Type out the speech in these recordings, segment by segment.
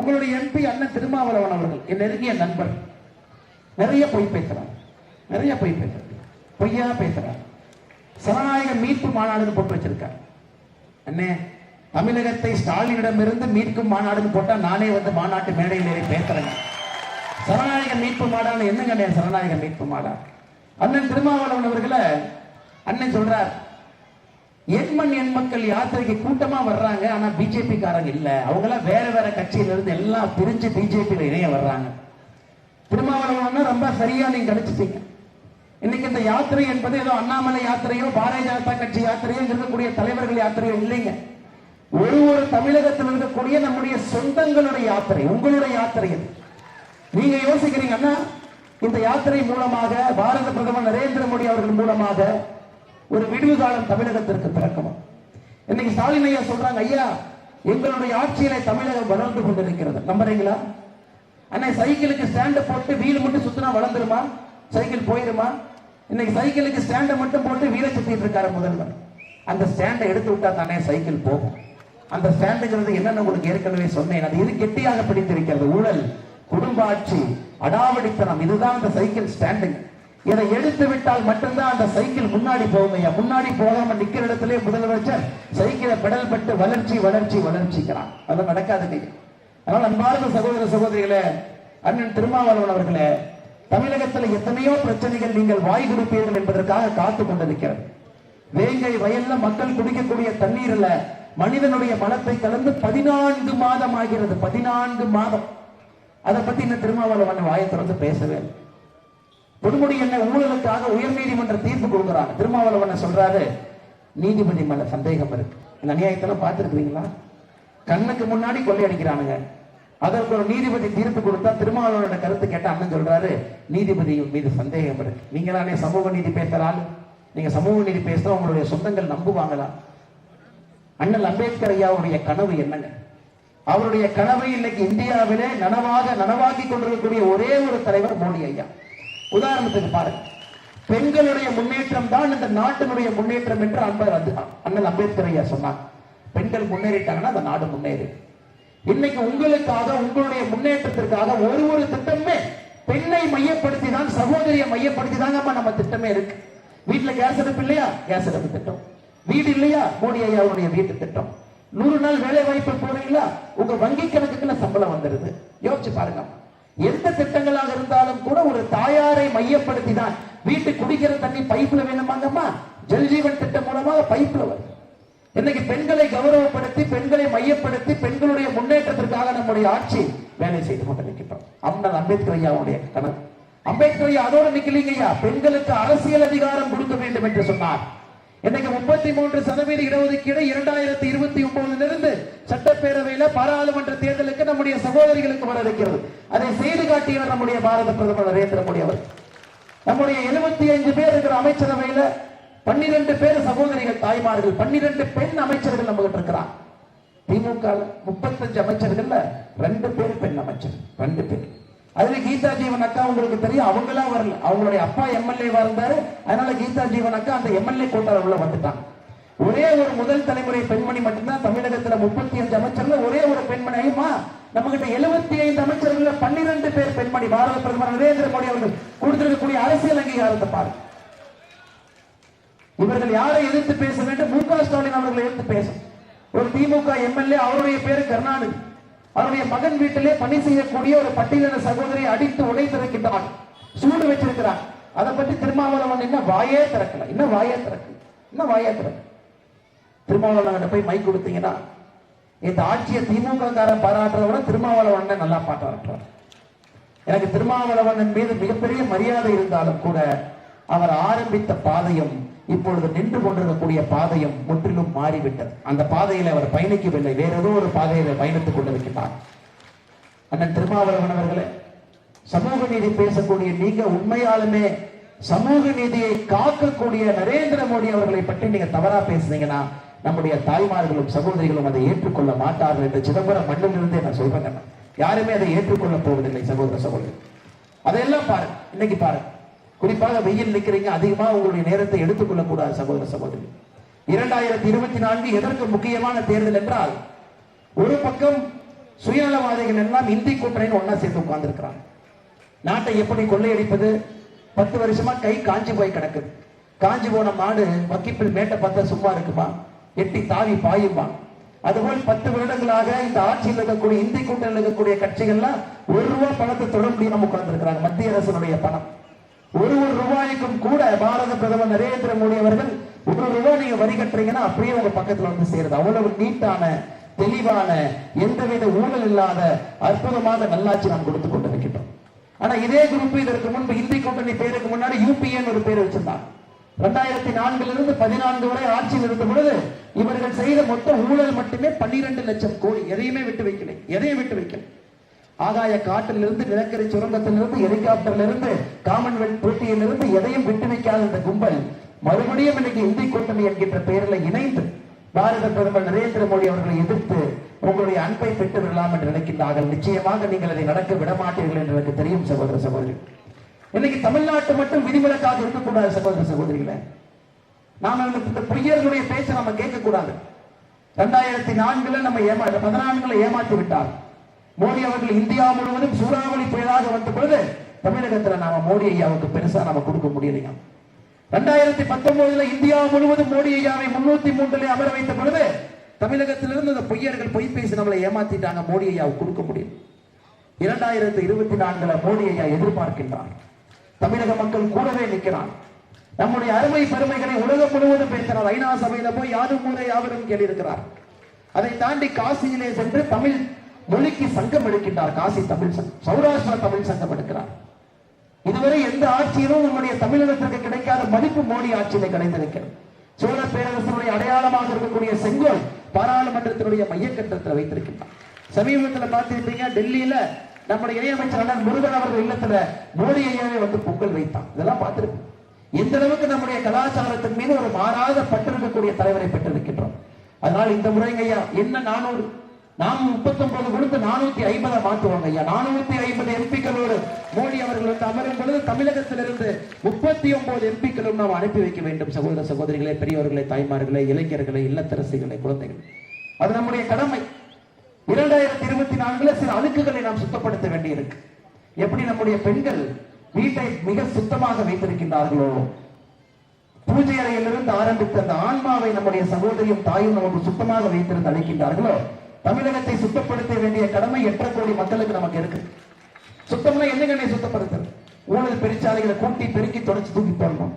உங்களுடைய எம்பி அண்ணன் திருமாவளவன் அவர்கள் என் நெருங்கிய நண்பர். நிறைய பொய் பேசுறார். நிறைய பொய் பேசுறார். பொய்யா பேசுறார். சனநாயக மீட்பு மாநாடுன்னு போட்டு வச்சிருக்கார். அண்ணே தமிழகத்தை ஸ்டாலினிடமிருந்து மீட்கும் மாநாடுன்னு போட்டா நானே வந்து மாநாட்டு மேடையில் ஏறி பேசுறேன் சனநாயக மீட்பு மாடான என்னங்க அண்ணே சனநாயக மீட்பு மாடா? அண்ணன் திருமாவளவன் அவர்களை அண்ணன் சொல்றார் எண்மண் எண் மக்கள் யாத்திரைக்கு கூட்டமா வர்றாங்க ஆனா பிஜேபி காரங்க இல்ல. அவங்க எல்லாம் வேற வேற கட்சியில இருந்து எல்லாம் பிரிஞ்சு பிஜேபியில இணைய வர்றாங்க. திருமாவளவன் ரொம்ப சரியா நீங்க கணிச்சிட்டீங்க. இன்னைக்கு இந்த யாத்திரை என்பது ஏதோ அண்ணாமலை யாத்திரையோ பாரதிய ஜனதா கட்சி யாத்திரையோ இருக்கக்கூடிய தலைவர்கள் யாத்திரையோ இல்லைங்க. ஒரு ஒரு தமிழகத்தில் இருக்கக்கூடிய நம்முடைய சொந்தங்களுடைய யாத்திரை உங்களுடைய யாத்திரை இது. நீங்க யோசிக்கிறீங்கன்னா இந்த யாத்திரை மூலமாக பாரத பிரதமர் நரேந்திர மோடி அவர்கள் மூலமாக ஒரு விடுவு காலம் தமிழகத்திற்கு பிறக்கணும். இன்னைக்கு ஸ்டாலின் ஐயா சொல்றாங்க ஐயா எங்களுடைய ஆட்சியில தமிழகம் வளர்ந்து கொண்டிருக்கிறது. நம்புறீங்களா? அண்ணா சைக்கிளுக்கு ஸ்டாண்டை போட்டு வீல் மட்டும் சுத்தினா வளர்ந்துருமா? சைக்கிள் போயிருமா? இன்னைக்கு சைக்கிளுக்கு ஸ்டாண்டை மட்டும் போட்டு வீலை சுத்திட்டு இருக்காரு முதல்வர். அந்த ஸ்டாண்டை எடுத்து விட்டா தானே சைக்கிள் போகும். அந்த ஸ்டாண்டுங்கிறது என்னன்னு உங்களுக்கு ஏற்கனவே சொன்னேன். அது இது கெட்டியாக பிடித்திருக்கிறது. ஊழல் குடும்ப ஆட்சி அடாவடித்தனம் இதுதான் அந்த சைக்கிள் ஸ்டாண்டுங்க இதை எடுத்து விட்டால் மட்டும்தான் அந்த சைக்கிள் முன்னாடி போகும் ஐயா. முன்னாடி போகாம நிக்கிற இடத்திலே முதலமைச்சர் சைக்கிளை பெடல் பட்டு வளர்ச்சி வளர்ச்சி வளர்ச்சிக்கிறான் அதை நடக்காது நீங்க அதனால் அன்பார்ந்த சகோதர சகோதரிகளே அண்ணன் திருமாவளவன் அவர்களே தமிழகத்தில் எத்தனையோ பிரச்சனைகள் நீங்கள் வாய் கொடுப்பீர்கள் என்பதற்காக காத்து கொண்டிருக்கிறது. வேங்கை வயல்ல மக்கள் குடிக்கக்கூடிய தண்ணீர்ல மனிதனுடைய மனத்தை கலந்து பதினான்கு மாதம் ஆகிறது. பதினான்கு மாதம். அதை பத்தி இன்னும் திருமாவளவன் வாயை திறந்து பேசவே கொடுமுடி என்ன ஊழலுக்காக உயர் நீதிமன்ற தீர்ப்பு கொடுக்குறாங்க. திருமாவளவன் சொல்றாரு நீதிபதி மேல சந்தேகம் இருக்கு. இந்த அநியாயத்தெல்லாம் பார்த்திருக்கிறீங்களா? கண்ணுக்கு முன்னாடி கொள்ளையடிக்கிறானுங்க. அதற்கு ஒரு நீதிபதி தீர்ப்பு கொடுத்தா திருமாவளவனோட கருத்து கேட்ட அண்ணன் சொல்றாரு நீதிபதி மீது சந்தேகம் இருக்கு. நீங்களானே சமூக நீதி பேசுறாள் நீங்க சமூக நீதி பேசுறா உங்களுடைய சொந்தங்கள் நம்புவாங்களா? அண்ணல் அம்பேத்கர் ஐயாவுடைய கனவு என்னங்க? அவருடைய கனவை இன்னைக்கு இந்தியாவிலே நனவாக நனவாக்கி கொண்டிருக்கக்கூடிய ஒரே ஒரு தலைவர் மோடி ஐயா. உதாரணத்துக்கு பாருங்க. பெண்களுடைய முன்னேற்றம் தான் இந்த நாட்டினுடைய முன்னேற்றம் என்று அன்பர் அது அண்ணல் அம்பேத்கர் ஐயா சொன்னார். பெண்கள் முன்னேறிட்டாங்கன்னா அந்த நாடு முன்னேறு. இன்னைக்கு உங்களுக்காக உங்களுடைய முன்னேற்றத்திற்காக ஒரு ஒரு திட்டமே பெண்ணை மையப்படுத்தி தான் சகோதரியை மையப்படுத்தி தாங்கம்மா நம்ம திட்டமே இருக்கு. வீட்டுல கேஸ் அடுப்பு இல்லையா? கேஸ் அடுப்பு திட்டம். வீடு இல்லையா? மோடி ஐயாவுடைய வீட்டு திட்டம். நூறு நாள் வேலை வாய்ப்பு போறீங்களா? உங்க வங்கி கணக்குக்குள்ள சம்பளம் வந்துருது. யோசிச்சு பாருங்க எந்த திட்டங்களாக இருந்தாலும் கூட ஒரு தாயாரை மையப்படுத்தி தான் வீட்டு குடிக்கிற தண்ணி பைப்ல வேணுமாங்கம்மா? ஜல்ஜீவன் திட்டம் மூலமாக பைப்ல வருது இன்னைக்கு பெண்களை கௌரவப்படுத்தி பெண்களை மையப்படுத்தி பெண்களுடைய முன்னேற்றத்திற்காக நம்முடைய ஆட்சி வேலை செய்து கொண்டிருக்கின்றோம். அண்ணன் அம்பேத்கர் ஐயாவுடைய கனவு. அம்பேத்கர் ஐயா அதோடு நிக்கலீங்க ஐயா. பெண்களுக்கு அரசியல் அதிகாரம் கொடுக்க வேண்டும் என்று சொன்னார். இன்னைக்கு முப்பத்தி மூன்று சதவீத இடஒதுக்கீடு இரண்டாயிரத்தி இருபத்தி ஒன்பதுல இருந்து சட்டப்பேரவையில பாராளுமன்ற தேர்தலுக்கு நம்முடைய சகோதரிகளுக்கு வர இருக்கிறது. அதை செய்து காட்டியவர் நம்முடைய பாரத பிரதமர் நரேந்திர மோடி அவர். நம்முடைய எழுபத்தி ஐந்து பேர் இருக்கிற அமைச்சரவையில பன்னிரண்டு பேர் சகோதரிகள் தாய்மார்கள் பன்னிரண்டு பெண் அமைச்சர்கள் நம்ம கிட்ட இருக்கிறான் திமுக முப்பத்தஞ்சு அமைச்சர்கள்ல ரெண்டு பேர் பெண் அமைச்சர் ரெண்டு பேர். அதுல கீதா ஜீவன் அக்கா உங்களுக்கு தெரியும். அவங்களாம் வரல. அவங்களுடைய அப்பா எம்எல்ஏவா இருந்தாரு. அதனால கீதா ஜீவன் அக்கா அந்த எம்எல்ஏ கோட்டால உள்ள வந்துட்டாங்க. ஒரே ஒரு முதல் தலைமுறை பெண்மணி மட்டும்தான் தமிழகத்துல முப்பத்தி அஞ்சு அமைச்சர்ல ஒரே ஒரு பெண்மணி ஐயமா நம்ம கிட்ட எழுபத்தி ஐந்து அமைச்சர்கள்ல பன்னிரண்டு பேர் பெண்மணி. பாரத பிரதமர் நரேந்திர மோடி அவர்கள் கொடுத்திருக்கக்கூடிய அரசியல் அங்கீகாரத்தை பாருங்க. இவர்கள் யாரை எதிர்த்து பேச வேண்டும்? மு க ஸ்டாலின் அவர்களை எதிர்த்து பேசும் ஒரு திமுக எம்எல்ஏ அவருடைய பேரு கருணாநிதி. அவருடைய மகன் வீட்டிலே பணி செய்யக்கூடிய ஒரு பட்டியலின சகோதரியை அடித்து உடைத்திருக்கின்றான் சூடு வச்சிருக்கிறான் அதை பற்றி திருமாவளவன் என்ன வாயே திறக்கல. இன்னும் வாயே திறக்கல. இன்னும் வாயே திறக்கல. திருமாவளவன் போய் மைக் கொடுத்தீங்கன்னா இந்த ஆட்சியை திமுக காரன் பாராட்டுறத விட திருமாவளவன் நல்லா பாராட்டுறார் எனக்கு திருமாவளவன் மீது மிகப்பெரிய மரியாதை இருந்தாலும் கூட அவர் ஆரம்பித்த பாதையும் இப்பொழுது நின்று கொண்டிருக்கக்கூடிய பாதையும் முற்றிலும் மாறிவிட்டது. அந்த பாதையில அவர் பயணிக்கவில்லை. வேற ஏதோ ஒரு பாதையில பயணித்துக் கொண்டிருக்கிறார். அண்ணன் திருமாவளவன் அவர்களே சமூக நீதி பேசக்கூடிய நீங்க உண்மையாலுமே சமூக நீதியை காக்கக்கூடிய நரேந்திர மோடி அவர்களை பற்றி நீங்க தவறா பேசுனீங்கன்னா நம்முடைய தாய்மார்களும் சகோதரிகளும் அதை ஏற்றுக்கொள்ள மாட்டார்கள் என்று சிதம்பரம் மண்ணிலிருந்தே நான் சொல்றேன் யாருமே அதை ஏற்றுக்கொள்ள போவதில்லை சகோதர சகோதரி. அதையெல்லாம் பாருங்க. இன்னைக்கு பாருங்க. குறிப்பாக வெயில் நிக்கிறீங்க அதிகமா உங்களுடைய நேரத்தை எடுத்துக்கொள்ள கூடாது சகோதர சகோதரி. இரண்டாயிரத்தி இருபத்தி நான்கு எதற்கு முக்கியமான தேர்தல் என்றால் ஒரு பக்கம் சுயநலவாதிகள் எல்லாம் இந்தி கூட்டணின்னு ஒண்ணா சேர்ந்து உட்கார்ந்துருக்கிறாங்க. நாட்டை எப்படி கொள்ளையடிப்பது? பத்து வருஷமா கை காஞ்சி போய் கிடக்குது. காஞ்சி போன மாடு வக்கிப்பில் மேட்டை பார்த்தா சும்மா இருக்குமா? எட்டி தாவி பாயுமா? அதுபோல் பத்து வருடங்களாக இந்த ஆட்சியில் இருக்கக்கூடிய இந்தி கூட்டணியில் இருக்கக்கூடிய கட்சிகள்லாம் ஒரு ரூபாய் பணத்தை தொட நம்ம உட்கார்ந்துருக்கிறாங்க மத்திய அரசனுடைய பணம். ஒரு ஒரு ரூபாய்க்கும் கூட பாரத பிரதமர் நரேந்திர மோடி அவர்கள் ஒரு ரூபாய் நீங்க வரி கட்டுறீங்கன்னா அப்படியே உங்க பக்கத்துல வந்து சேருது. அவ்வளவு நீட்டான தெளிவான எந்தவித ஊழல் இல்லாத அற்புதமாக நல்லாட்சி நாம் கொடுத்து கொண்டிருக்கின்றோம். ஆனா இதே குரூப் இதற்கு முன்பு இந்தி கூட்டணி பேருக்கு முன்னாடி யூபிஏன்னு ஒரு பேர் வச்சிருந்தாங்க. ரெண்டாயிரத்தி நான்குல இருந்து பதினான்கு வரை ஆட்சியில் இருந்த பொழுது இவர்கள் செய்த மொத்த ஊழல் மட்டுமே பன்னிரண்டு லட்சம் கோடி எதையுமே விட்டு வைக்கல எதையும் விட்டு வைக்கல. ஆகாய காட்டிலிருந்து நிலக்கரி சுரங்கத்திலிருந்து ஹெலிகாப்டர்லிருந்து காமன்வெல்த் போட்டியிலிருந்து எதையும் விட்டு வைக்காத இந்த கும்பல் மறுபடியும் இன்னைக்கு இந்தி கூட்டணி என்கின்ற பெயரில் இணைந்து பாரத பிரதமர் நரேந்திர மோடி அவர்களை எதிர்த்து உங்களுடைய அன்பை பெற்று விடலாம் என்று நினைக்கின்றார்கள். நிச்சயமாக நீங்கள் அதை நடக்க விட மாட்டீர்கள் என்று எனக்கு தெரியும் சகோதர சகோதரி. இன்னைக்கு தமிழ்நாட்டு மட்டும் விதிவிலக்காக இருக்கக்கூடாது சகோதர சகோதரிகளை. நாம இந்த பொய்யர்களுடைய பேச்சை நம்ம கேட்க கூடாது ரெண்டாயிரத்தி நான்குல நம்ம ஏமா பதினான்குல ஏமாத்தி விட்டார் மோடி அவர்கள் இந்தியா முழுவதும் சூறாவளி புயலாக வந்த பொழுது தமிழகத்துல நாம மோடி ஐயாவுக்கு பெருசா நாம கொடுக்க முடியலையா? ரெண்டாயிரத்தி பத்தொன்பதுல இந்தியா முழுவதும் மோடி ஐயாவை முன்னூத்தி மூன்றுல அமர வைத்த பொழுது தமிழகத்திலிருந்து இந்த பொய்யர்கள் பொய் பேசி நம்மளை ஏமாத்திட்டாங்க மோடி ஐயாவுக்கு கொடுக்க முடியும் இரண்டாயிரத்தி இருபத்தி நான்குல மோடி ஐயா எதிர்பார்க்கின்றார். தமிழக மக்கள் கூடவே நிற்கிறான் நம்முடைய அருமை பெருமைகளை உலகம் முழுவதும் பேசினார். ஐநா சபையில போய் யாரும் மூலை யாவரும் கேட்டிருக்கிறார்? அதை தாண்டி காசியிலே சென்று தமிழ் மொழிக்கு சங்கம் எடுக்கின்றார் காசி தமிழ் சங்கம். சௌராஷ்டிரா தமிழ் சங்கம் எடுக்கிறார். இதுவரை எந்த ஆட்சியிலும் நம்முடைய தமிழகத்திற்கு கிடைக்காத மதிப்பு மோடி ஆட்சியிலே கிடைத்திருக்கிறது. சோழ பேரரசனுடைய அடையாளமாக இருக்கக்கூடிய செங்கோல் பாராளுமன்றத்தினுடைய மையக்கட்டத்தில் வைத்திருக்கின்றார். சமீபத்தில் பார்த்திருப்பீங்க டெல்லியில நம்முடைய இணையமைச்சர் அண்ணன் முருகன் அவர்கள் இல்லத்துல மோடி ஐயாவை வந்து பொங்கல் வைத்தான் இதெல்லாம் பார்த்திருக்கோம் எந்த அளவுக்கு நம்முடைய கலாச்சாரத்தின் மீது ஒரு மாறாத பட்டிருக்கக்கூடிய தலைவரை பெற்றிருக்கின்றோம். அதனால் இந்த முறைங்க ஐயா என்ன நானூறு நாம் முப்பத்தி ஒன்பது கொடுத்து நானூத்தி ஐம்பதை மாற்றுவாங்க ஐயா. நானூத்தி ஐம்பது எம்பிக்களோடு மோடி அவர்கள் வந்து அமரும் பொழுது தமிழகத்திலிருந்து முப்பத்தி ஒன்பது எம்பிக்களும் நாம் அனுப்பி வைக்க வேண்டும். சகோதர சகோதரிகளே பெரியவர்களே தாய்மார்களே இளைஞர்களே இல்லத்தரசிகளே குழந்தைகள். அது நம்முடைய கடமை. இரண்டாயிரத்தி இருபத்தி நான்குல சில அழுக்குகளை நாம் சுத்தப்படுத்த வேண்டியிருக்கு. எப்படி நம்முடைய பெண்கள் வீட்டை மிக சுத்தமாக வைத்திருக்கின்றார்களோ? பூஜை அறையிலிருந்து ஆரம்பித்த அந்த ஆன்மாவை நம்முடைய சகோதரியும் தாயும் நமக்கு சுத்தமாக வைத்திருந்து அழைக்கின்றார்களோ? தமிழகத்தை சுத்தப்படுத்த வேண்டிய கடமை எட்டரை கோடி மக்களுக்கு நமக்கு இருக்கு. சுத்தம்னா என்னங்க சுத்தப்படுத்துறது ஊழல் பெருச்சாலைகளை கூட்டி பெருக்கி தொடச்சு தூக்கி போடணும்.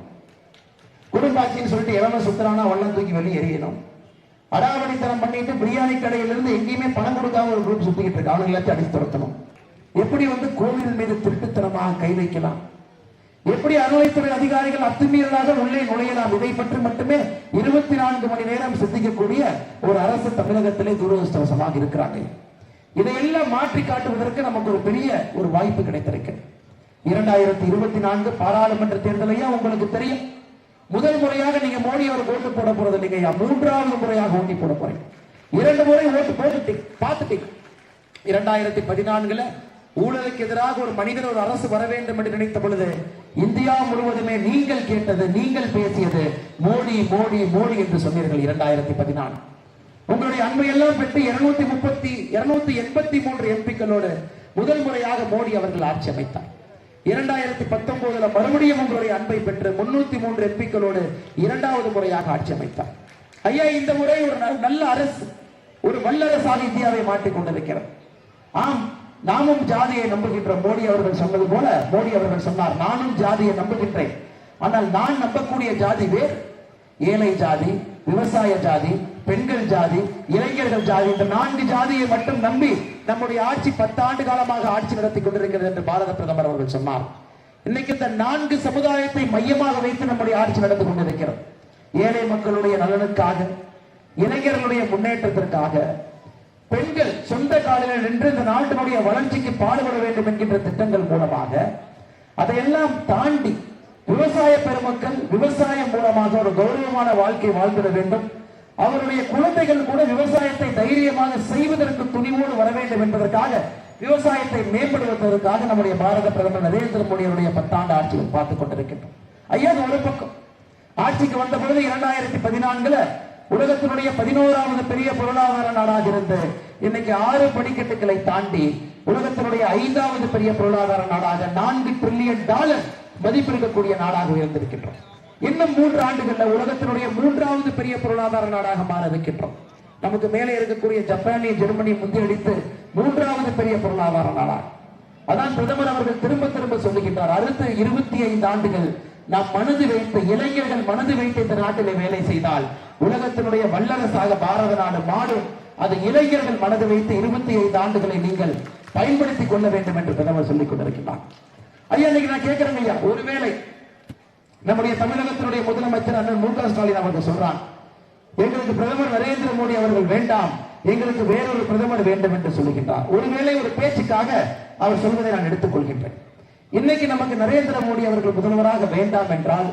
குடும்பாட்சின்னு சொல்லிட்டு எவன் சுத்தரானா வள்ளம் தூக்கி வெளியே எறியணும். அடாவடித்தனம் பண்ணிட்டு பிரியாணி கடையிலிருந்து எங்கேயுமே பணம் கொடுக்காம ஒரு குரூப் சுத்திக்கிட்டு இருக்கு. அவனுங்க எல்லாத்தையும் அடித்து துரத்தணும். எப்படி வந்து கோவில் மீது திருட்டுத்தனமாக கை வைக்கலாம்? எப்படி அறநிலைத்துறை அதிகாரிகள் அத்துமீறலாக உள்ளே நுழையலாம்? இதை பற்றி மட்டுமே இருபத்தி நான்கு மணி நேரம் சிந்திக்கக்கூடிய ஒரு அரசு தமிழகத்திலே துரதிருஷ்டவசமாக இருக்கிறாங்க. இதையெல்லாம் மாற்றி காட்டுவதற்கு நமக்கு ஒரு பெரிய ஒரு வாய்ப்பு கிடைத்திருக்கு இரண்டாயிரத்தி இருபத்தி நான்கு பாராளுமன்ற தேர்தலையும் உங்களுக்கு தெரியும். முதல் முறையாக நீங்க மோடி அவர் ஓட்டு போட போறது இல்லைங்க மூன்றாவது முறையாக ஓட்டி போட போறீங்க. இரண்டு முறை ஓட்டு போட்டுட்டீங்க பார்த்துட்டீங்க. இரண்டாயிரத்தி பதினான்குல ஊழலுக்கு எதிராக ஒரு மனிதன் ஒரு அரசு வர வேண்டும் என்று நினைத்த பொழுது இந்தியா முழுவதுமே நீங்கள் கேட்டது நீங்கள் பேசியது மோடி மோடி மோடி என்று சொன்னீர்கள் இரண்டாயிரத்தி பதினான்கு. உங்களுடைய அன்பையெல்லாம் பெற்று இருநூத்தி முப்பத்தி இருநூத்தி எண்பத்தி மூன்று எம்பிக்களோடு முதல் முறையாக மோடி அவர்கள் ஆட்சி அமைத்தார். இரண்டாயிரத்தி பத்தொன்பதுல மறுபடியும் உங்களுடைய அன்பை பெற்று முன்னூத்தி மூன்று எம்பிக்களோடு இரண்டாவது முறையாக ஆட்சி அமைத்தார். ஐயா இந்த முறை ஒரு ந- நல்ல அரசு ஒரு வல்லரசாக இந்தியாவை மாட்டிக் கொண்டிருக்கிறது. ஆம் நாமும் ஜாதியை நம்புகின்ற மோடி அவர்கள் சொன்னது போல மோடி அவர்கள் சொன்னார் நானும் ஜாதியை நம்புகின்றேன். ஆனால் நான் நம்பக்கூடிய ஜாதி வேறு. ஏழை ஜாதி விவசாய ஜாதி பெண்கள் ஜாதி இளைஞர்கள் ஜாதி இந்த நான்கு ஜாதியை மட்டும் நம்பி நம்முடைய ஆட்சி பத்தாண்டு காலமாக ஆட்சி நடத்தி கொண்டிருக்கிறது என்று பாரத பிரதமர் அவர்கள் சொன்னார். இன்னைக்கு இந்த நான்கு சமுதாயத்தை மையமாக வைத்து நம்முடைய ஆட்சி நடந்து கொண்டிருக்கிறது. ஏழை மக்களுடைய நலனுக்காக இளைஞர்களுடைய முன்னேற்றத்திற்காக பெண்கள் சொந்த காலில் நின்று இந்த நாட்டினுடைய வளர்ச்சிக்கு பாடுபட வேண்டும் என்கின்ற திட்டங்கள் மூலமாக அதையெல்லாம் தாண்டி விவசாய பெருமக்கள் விவசாயம் மூலமாக ஒரு கௌரவமான வாழ்க்கை வாழ்ந்துட வேண்டும். அவருடைய குழந்தைகள் கூட விவசாயத்தை தைரியமாக செய்வதற்கு துணிவோடு வர வேண்டும் என்பதற்காக விவசாயத்தை மேம்படுத்துவதற்காக நம்முடைய பாரத பிரதமர் நரேந்திர மோடியுடைய பத்தாண்டு ஆட்சியில் பார்த்துக் கொண்டிருக்கின்றோம். ஐயா ஒரு பக்கம். ஆட்சிக்கு வந்த பொழுது இரண்டாயிரத்தி பதினான்குல உலகத்தினுடைய பதினோராவது பெரிய பொருளாதார நாடாக இருந்த இன்னைக்கு ஆறு படிக்கட்டுகளை தாண்டி உலகத்தினுடைய ஐந்தாவது பெரிய பொருளாதார நாடாக நான்கு டிரில்லியன் டாலர் மதிப்பிருக்கக்கூடிய நாடாக உயர்ந்திருக்கின்றோம். இன்னும் மூன்று ஆண்டுகள்ல உலகத்தினுடைய மூன்றாவது பெரிய பொருளாதார நாடாக மாற இருக்கின்றோம் நமக்கு மேலே இருக்கக்கூடிய ஜப்பானி ஜெர்மனி முந்தியடித்து மூன்றாவது பெரிய பொருளாதார நாடாக. அதான் பிரதமர் அவர்கள் திரும்ப திரும்ப சொல்லுகின்றார். அடுத்த இருபத்தி ஐந்து ஆண்டுகள் நாம் மனது வைத்து இளைஞர்கள் மனது வைத்து இந்த நாட்டிலே வேலை செய்தால் உலகத்தினுடைய வல்லரசாக பாரத நாடு மாறும். அது இளைஞர்கள் மனது வைத்து இருபத்தி ஐந்து ஆண்டுகளை நீங்கள் பயன்படுத்திக் கொள்ள வேண்டும் என்று பிரதமர் சொல்லிக் கொண்டிருக்கிறார். ஐயா இன்னைக்கு நான் கேட்கிறேன் ஐயா ஒருவேளை நம்முடைய தமிழகத்தினுடைய முதலமைச்சர் அண்ணன் மு க ஸ்டாலின் அவர்கள் சொல்றான் எங்களுக்கு பிரதமர் நரேந்திர மோடி அவர்கள் வேண்டாம் எங்களுக்கு வேறொரு பிரதமர் வேண்டும் என்று சொல்லுகின்றார். ஒருவேளை ஒரு பேச்சுக்காக அவர் சொல்வதை நான் எடுத்துக்கொள்கின்றேன் இன்னைக்கு நமக்கு நரேந்திர மோடி அவர்கள் முதல்வராக வேண்டாம் என்றால்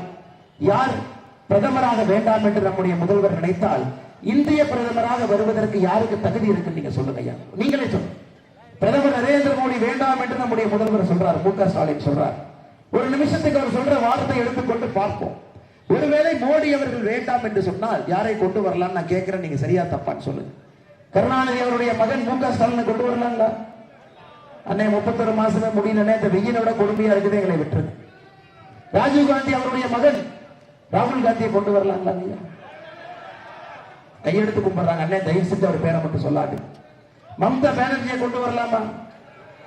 யார் பிரதமராக வேண்டாம் என்று நம்முடைய முதல்வர் நினைத்தால் இந்திய பிரதமராக வருவதற்கு யாருக்கு தகுதி இருக்கு நீங்க சொல்லுங்க ஐயா. நீங்களே சொல்லுங்க. பிரதமர் நரேந்திர மோடி வேண்டாம் என்று நம்முடைய முதல்வர் சொல்றார் மு க ஸ்டாலின் சொல்றார். ஒரு நிமிஷத்துக்கு அவர் சொல்ற வார்த்தை எடுத்துக்கொண்டு பார்ப்போம். ஒருவேளை மோடி அவர்கள் வேண்டாம் என்று சொன்னால் யாரை கொண்டு வரலாம் நான் கேட்கிறேன் நீங்க சரியா தப்பான்னு சொல்லுங்க. கருணாநிதி அவருடைய மகன் மு க ஸ்டாலினை கொண்டு வரலாங்களா? அன்னை முப்பத்தொரு மாசமே முடியலனே இந்த வெயிலோட கொடுமையா இருக்குது எங்களை விட்டுருது ராஜீவ் காந்தி அவருடைய மகன் ராகுல் காந்தியை கொண்டு வரலாங்களா ஐயா கையெடுத்து கும்பிடுறாங்க. அண்ணே தயவு செஞ்சு அவர் பேரை மட்டும் சொல்லாது. மம்தா பானர்ஜியை கொண்டு வரலாமா?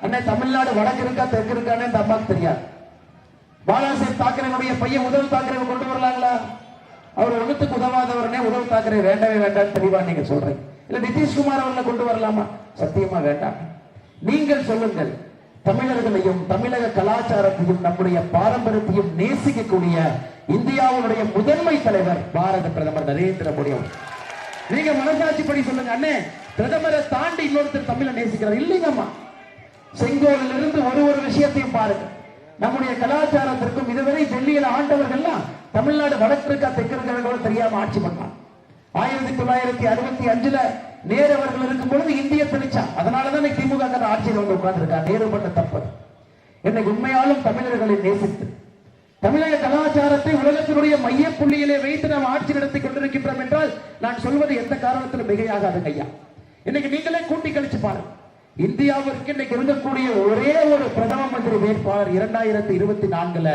அண்ணே தமிழ்நாடு வடக்கு இருக்கா தெற்கு இருக்கானே இந்த அம்மாவுக்கு தெரியாது. பாலாசாஹிப் தாக்கரேனுடைய பையன் உதவு தாக்கரே கொண்டு வரலாங்களா? அவர் ஒண்ணுத்துக்கு உதவாதவரனே உதவு தாக்கரே வேண்டவே வேண்டாம் தெளிவா நீங்க சொல்றீங்க. இல்ல நிதிஷ்குமார் அவர்களை கொண்டு வரலாமா? சத்தியமா வேண்டாம். நீங்கள் சொல்லுங்கள். தமிழர்களையும் தமிழக கலாச்சாரத்தையும் நம்முடைய பாரம்பரியத்தையும் நேசிக்கக்கூடிய இந்தியாவுடைய முதன்மை தலைவர் பாரத பிரதமர் நரேந்திர மோடி நீங்க மனசாட்சி படி சொல்லுங்க அண்ணே. பிரதமரை தாண்டி இன்னொருத்தர் தமிழை நேசிக்கிறார். இல்லைங்கம்மா. செங்கோலில் இருந்து ஒரு ஒரு விஷயத்தையும் பாருங்க. நம்முடைய கலாச்சாரத்திற்கும் இதுவரை டெல்லியில ஆண்டவர்கள்லாம் தமிழ்நாடு வடக்கு இருக்கா தெற்கு இருக்கா தெரியாம ஆட்சி பண்ணான் ஆயிரத்தி தொள்ளாயிரத்தி அறுபத்தி அஞ்சுல நேரு அவர்கள் இருக்கும் பொழுது இந்திய திணிச்சா அதனாலதான் திமுக ஆட்சியில் வந்து உட்கார்ந்துருக்கா? நேரு பண்ண தப்பது என்னை உண்மையாலும் தமிழர்களை நேசித்து. தமிழக கலாச்சாரத்தை உலகத்தினுடைய மைய புள்ளியிலே வைத்து நாம் ஆட்சி நடத்தி கொண்டிருக்கின்றோம் என்றால் நான் சொல்வது எந்த காரணத்திலும் மிகையாகாதுங்க ஐயா. இன்னைக்கு நீங்களே கூட்டி கழிச்சு பாருங்க. இந்தியாவிற்கு இன்னைக்கு இருக்கக்கூடிய ஒரே ஒரு பிரதம மந்திரி வேட்பாளர் இரண்டாயிரத்தி இருபத்தி நான்குல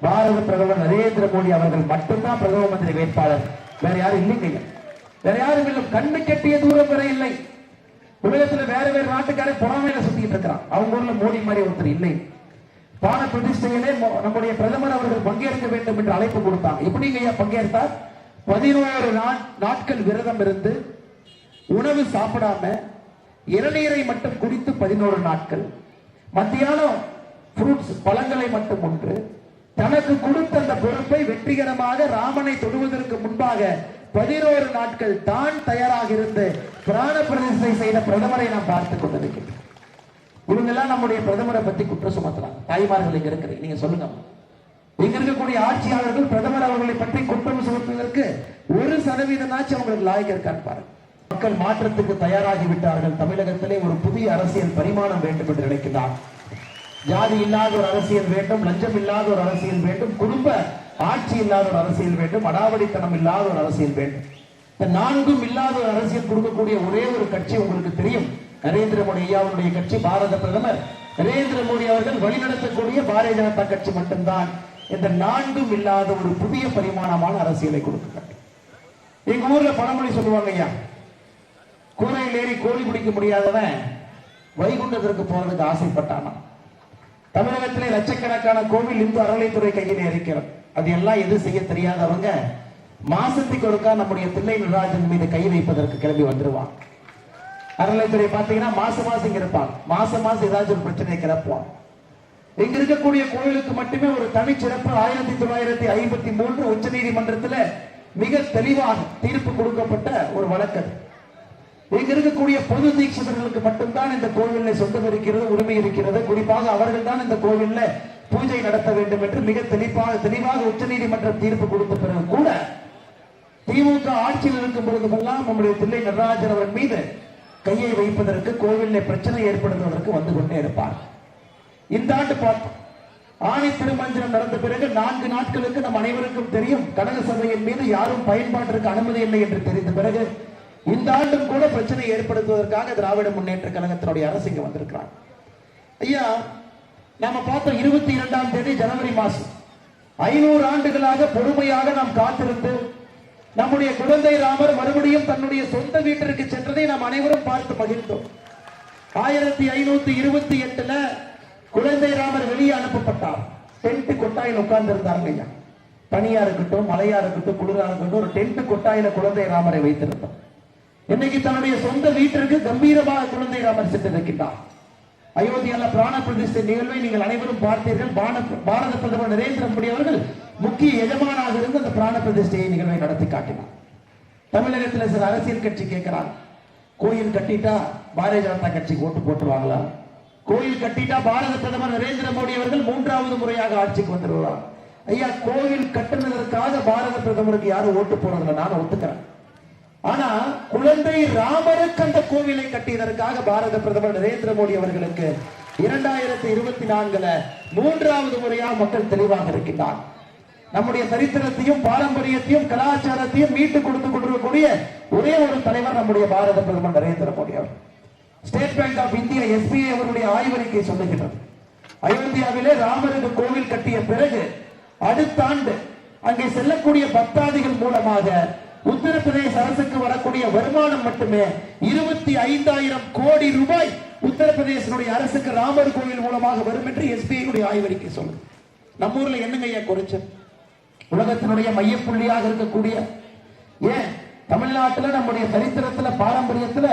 பாரத பிரதமர் நரேந்திர மோடி அவர்கள் மட்டும்தான் பிரதம மந்திரி வேட்பாளர். வேற யாரும் இல்லைங்க ஐயா. வேற யாரும் இல்லை. கண்ணு கெட்டிய தூரம் வரை இல்லை. உலகத்துல வேற வேற நாட்டுக்காரே பொறாமையில சுத்திட்டு இருக்கிறான். அவங்க ஊர்ல மோடி மாதிரி ஒருத்தர் இல்லை. பான பிரதிஷ்டையிலே மோ- நம்முடைய பிரதமர் அவர்கள் பங்கேற்க வேண்டும் என்று அழைப்பு கொடுத்தாங்க. எப்படி ஐயா பங்கேற்றார்? பதினோரு நாட்கள் விரதம் இருந்து உணவு சாப்பிடாம இளநீரை மட்டும் குடித்து பதினோரு நாட்கள். மத்தியானம் ஃப்ரூட்ஸ் பழங்களை மட்டும் ஒன்று தனக்கு கொடுத்த அந்த பொறுப்பை வெற்றிகரமாக ராமனை தொடுவதற்கு முன்பாக பதினோரு நாட்கள் தான் தயாராக இருந்து பிராண பிரதிஷ்டை செய்த பிரதமரை நாம் பார்த்துக் கொண்டிருக்கிறோம். இவங்க எல்லாம் நம்முடைய பிரதமரை பத்தி குற்றம் சுமத்துறாங்க தாய்மார்கள் இங்க இருக்கிறீங்க. நீங்க சொல்லுங்க. இங்க இருக்கக்கூடிய ஆட்சியாளர்கள் பிரதமர் அவர்களை பற்றி குற்றம் சுமத்துவதற்கு ஒரு சதவீதமாச்சும் அவங்களுக்கு லாய்க்கு இருக்கான்னு பாருங்க. மக்கள் மாற்றத்துக்கு தயாராகி விட்டார்கள். தமிழகத்திலே ஒரு புதிய அரசியல் பரிமாணம் வேண்டும் என்று நினைக்கிறார். ஜாதி இல்லாத ஒரு அரசியல் வேண்டும் லஞ்சம் இல்லாத ஒரு அரசியல் வேண்டும் குடும்ப ஆட்சி இல்லாத ஒரு அரசியல் வேண்டும் அடாவடித்தனம் இல்லாத ஒரு அரசியல் வேண்டும். இந்த நான்கும் இல்லாத ஒரு அரசியல் கொடுக்கக்கூடிய ஒரே ஒரு கட்சி உங்களுக்கு தெரியும். நரேந்திர மோடி ஐயாவுடைய கட்சி பாரத பிரதமர். நரேந்திர மோடி அவர்கள் வழிநடத்தக்கூடிய பாரதிய ஜனதா கட்சி மட்டும்தான். இந்த நான்கும் இல்லாத ஒரு புதிய பரிமாணமான அரசியலை கொடுக்கிறார். எங்க ஊர்ல பழமொழி சொல்லுவாங்க ஐயா கூரையில் ஏறி கோழி பிடிக்க முடியாதவன் வைகுண்டத்திற்கு போறதுக்கு ஆசைப்பட்டானா தமிழகத்திலே லட்சக்கணக்கான கோவில் இந்து அறநிலைத்துறை கையில் இருக்கிறது அது எல்லாம் எதுவும் செய்ய தெரியாதவங்க மாசத்துக்கு ஒருக்கா நம்முடைய பிள்ளை நடராஜன் மீது கை வைப்பதற்கு கிளம்பி வந்துருவான். அறநிலைத்துறை பாத்தீங்கன்னா மாசம் மாசம் இங்க இருப்பான். மாசம் மாசம் ஏதாச்சும் ஒரு பிரச்சனையை கிளப்புவான். இங்க இருக்கக்கூடிய கோயிலுக்கு மட்டுமே ஒரு தனிச்சிறப்பு ஆயிரத்தி தொள்ளாயிரத்தி ஐம்பத்தி மூன்று உச்ச நீதிமன்றத்துல மிக தெளிவாக தீர்ப்பு கொடுக்கப்பட்ட ஒரு வழக்கு இங்க இருக்கக்கூடிய பொது தீட்சிதர்களுக்கு மட்டும்தான் இந்த கோவில்ல சொந்தம் இருக்கிறது உரிமை இருக்கிறது. குறிப்பாக அவர்கள் தான் இந்த கோவில்ல பூஜை நடத்த வேண்டும் என்று மிக தெளிவாக தெளிவாக உச்சநீதிமன்றம் தீர்ப்பு கொடுத்த பிறகு கூட திமுக ஆட்சியில் இருக்கும் பொழுதுமெல்லாம் நம்முடைய தில்லை நடராஜர் அவர் மீது கையை வைப்பதற்கு கோவிலை பிரச்சனை ஏற்படுத்துவதற்கு வந்து கொண்டே இருப்பார். இந்த ஆண்டு பார்த்தோம். ஆணை திருமஞ்சனம் நடந்த பிறகு நான்கு நாட்களுக்கு நம் அனைவருக்கும் தெரியும் கனக சபையின் மீது யாரும் பயன்பாட்டிற்கு அனுமதி இல்லை என்று தெரிந்த பிறகு இந்த ஆண்டும் கூட பிரச்சனை ஏற்படுத்துவதற்காக திராவிட முன்னேற்ற கழகத்தினுடைய அரசு இங்கு வந்திருக்கிறாங்க ஐயா நாம பார்த்தோம் இருபத்தி இரண்டாம் தேதி ஜனவரி மாசம். ஐநூறு ஆண்டுகளாக பொறுமையாக நாம் காத்திருந்து நம்முடைய குழந்தை ராமர் மறுபடியும் தன்னுடைய சொந்த வீட்டிற்கு சென்றதை நாம் அனைவரும் பார்த்து மகிழ்ந்தோம். ஆயிரத்தி ஐநூத்தி இருபத்தி எட்டுல குழந்தை ராமர் வெளியே அனுப்பப்பட்டார். டென்ட் கொட்டாயில் உட்கார்ந்து இருந்தாங்க ஐயா. பனியா இருக்கட்டும் மழையா இருக்கட்டும் குளிரா இருக்கட்டும் ஒரு டென்ட் கொட்டாயில குழந்தை ராமரை வைத்திருந்தோம் இன்னைக்கு தன்னுடைய சொந்த வீட்டிற்கு கம்பீரமாக குழந்தை ராமர் சென்றிருக்கின்றார் அயோத்தியால பிராண பிரதிஷ்டை நிகழ்வை நீங்கள் அனைவரும் பார்த்தீர்கள். பாரத பிரதமர் நரேந்திர மோடி அவர்கள் முக்கிய எஜமானாக இருந்து அந்த பிராண பிரதிஷ்டையை நிகழ்வை நடத்தி காட்டினார். தமிழகத்தில் சில அரசியல் கட்சி கேட்கிறாங்க. கோயில் கட்டிட்டா பாரதிய ஜனதா கட்சிக்கு ஓட்டு போட்டுருவாங்களா? கோயில் கட்டிட்டா பாரத பிரதமர் நரேந்திர மோடி அவர்கள் மூன்றாவது முறையாக ஆட்சிக்கு வந்துடுவார் ஐயா கோயில் கட்டுனதற்காக பாரத பிரதமருக்கு யாரும் ஓட்டு போனதில்லை நான் ஒத்துக்கிறேன். ஆனா குழந்தை ராமருக்கு அந்த கோவிலை கட்டியதற்காக பாரத பிரதமர் நரேந்திர மோடி அவர்களுக்கு இரண்டாயிரத்தி இருபத்தி நான்குல மூன்றாவது முறையா மக்கள் தெளிவாக இருக்கின்றார். நம்முடைய சரித்திரத்தையும் பாரம்பரியத்தையும் கலாச்சாரத்தையும் மீட்டு கொடுத்து கொண்டிருக்கக்கூடிய ஒரே ஒரு தலைவர் நம்முடைய பாரத பிரதமர் நரேந்திர மோடி அவர். State Bank of India SBI அவருடைய ஆய்வறிக்கை சொல்லுகின்றது. அயோத்தியாவிலே ராமருக்கு கோவில் கட்டிய பிறகு அடுத்த ஆண்டு அங்கே செல்லக்கூடிய பக்தாதிகள் மூலமாக உத்தரப்பிரதேச அரசுக்கு வரக்கூடிய வருமானம் மட்டுமே இருபத்தி ஐந்தாயிரம் கோடி ரூபாய் உத்தரப்பிரதேசனுடைய அரசுக்கு ராமர் கோவில் மூலமாக வரும் என்று எஸ்பிஐனுடைய ஆய்வறிக்கை சொல்லுது. நம்ம ஊர்ல என்னங்க ஐயா குறைச்சல்? உலகத்தினுடைய மையப்புள்ளியாக இருக்கக்கூடிய ஏன்? தமிழ்நாட்டுல நம்முடைய சரித்திரத்துல பாரம்பரியத்துல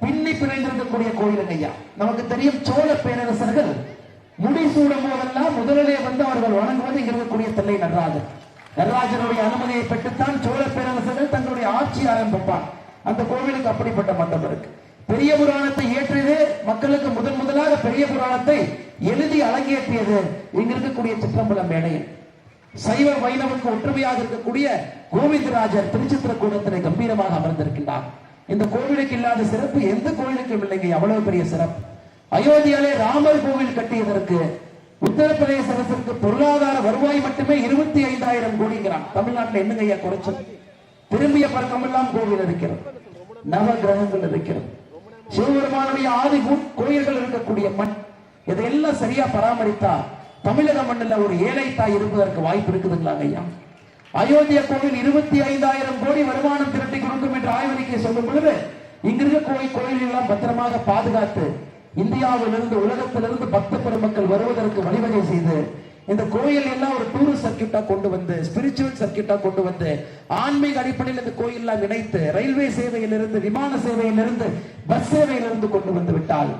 பின்னி பிணைந்திருக்கக்கூடிய கோயிலுங்க ஐயா? நமக்கு தெரியும் சோழ பேரரசர்கள் முடிசூடும் போதெல்லாம் முதலிலே வந்து அவர்கள் வணங்குவது இங்க இருக்கக்கூடிய தில்லை நடராஜர். நடராஜனுடைய அனுமதியை பெற்றுத்தான் சோழ பேரரசர்கள் தங்களுடைய ஆட்சி ஆரம்பிப்பான். அந்த கோவிலுக்கு அப்படிப்பட்ட மண்டபம் இருக்கு. பெரிய புராணத்தை இயற்றியது மக்களுக்கு முதன் முதலாக பெரிய புராணத்தை எழுதி அலங்கேற்றியது இங்க இருக்கக்கூடிய சிற்றம்பலம் மேடையில். சைவ வைணவுக்கு ஒற்றுமையாக இருக்கக்கூடிய கோவிந்தராஜர் திருச்சித்திரக்கூடத்திலே கம்பீரமாக அமர்ந்திருக்கின்றார். இந்த கோவிலுக்கு இல்லாத சிறப்பு எந்த கோவிலுக்கும் இல்லைங்க அவ்வளவு பெரிய சிறப்பு. அயோத்தியாலே ராமர் கோவில் கட்டியதற்கு உத்தரப்பிரதேச அரசுக்கு பொருளாதார வருவாய் மட்டுமே இருபத்தி ஐந்தாயிரம் கோடிங்கிறான். தமிழ்நாட்டில் என்னங்க ஐயா குறைச்சது திரும்பிய பறக்கமெல்லாம் கோவில் இருக்கிறது. நவ கிரகங்கள் இருக்கிறது. சிவபெருமானுடைய ஆதி கோயில்கள் இருக்கக்கூடிய மண். இதையெல்லாம் சரியா பராமரித்தா தமிழக மண்ணுல ஒரு ஏழை தாய் இருப்பதற்கு வாய்ப்பு இருக்குதுங்களாங்க ஐயா. அயோத்தியா கோவில் இருபத்தி ஐந்தாயிரம் கோடி வருமானம் திரட்டி கொடுக்கும் என்று ஆய்வறிக்கை சொல்லும் பொழுது இங்கிருக்க கோயில் கோயில் எல்லாம் பத்திரமாக பாதுகாத்து இந்தியாவிலிருந்து உலகத்திலிருந்து பக்த பெருமக்கள் வருவதற்கு வழிவகை செய்து இந்த கோயில் எல்லாம் ஒரு டூரிஸ்ட் சர்க்கியூட்டா கொண்டு வந்து ஸ்பிரிச்சுவல் சர்க்கியூட்டா கொண்டு வந்து ஆன்மீக அடிப்படையில் இந்த கோயில் எல்லாம் இணைத்து ரயில்வே சேவையிலிருந்து விமான சேவையிலிருந்து பஸ் சேவையிலிருந்து கொண்டு வந்து விட்டால்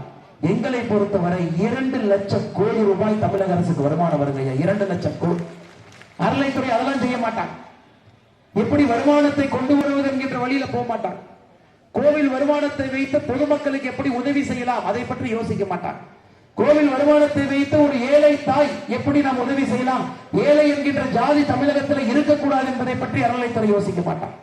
எங்களை பொறுத்தவரை இரண்டு லட்சம் கோடி ரூபாய் தமிழக அரசுக்கு வருமானம் வருங்க இரண்டு லட்சம் கோடி அறலைத்துறை அதெல்லாம் செய்ய மாட்டாங்க. எப்படி வருமானத்தை கொண்டு வருவது என்கின்ற வழியில போக மாட்டாங்க. கோவில் வருமானத்தை வைத்து பொதுமக்களுக்கு எப்படி உதவி செய்யலாம்? அதை பற்றி யோசிக்க மாட்டான் கோவில் வருமானத்தை வைத்து ஒரு ஏழை தாய் எப்படி நாம் உதவி செய்யலாம்? ஏழை என்கின்ற ஜாதி தமிழகத்தில் இருக்கக்கூடாது என்பதை பற்றி அறநிலைத்துறை யோசிக்க மாட்டான்